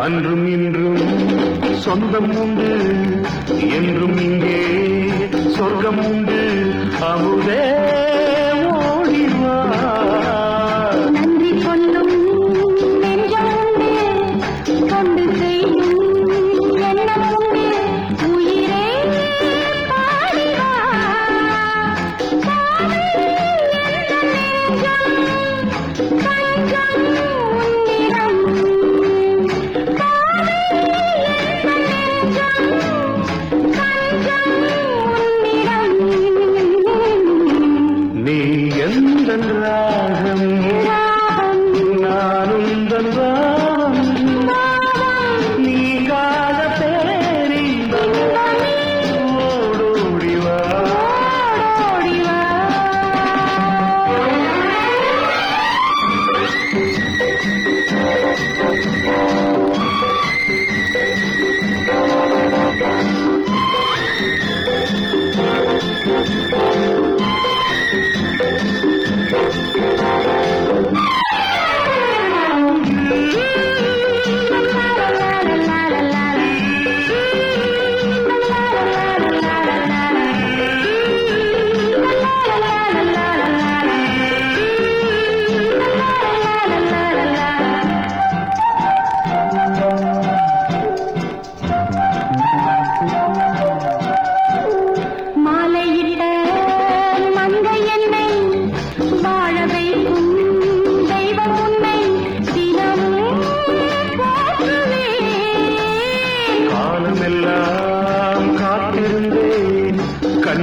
அன்றும் இன்றும் சொந்தம் உண்டு என்றும் இங்கே சொர்க்கம் உண்டு. அமுதே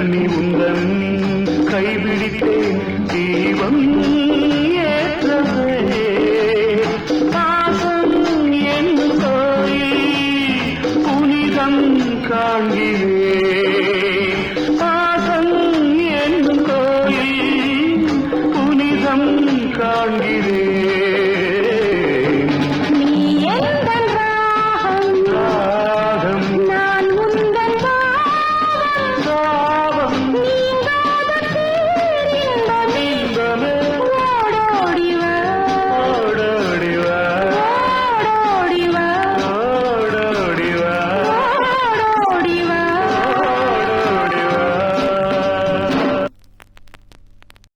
உந்தன்னி உந்தன்னி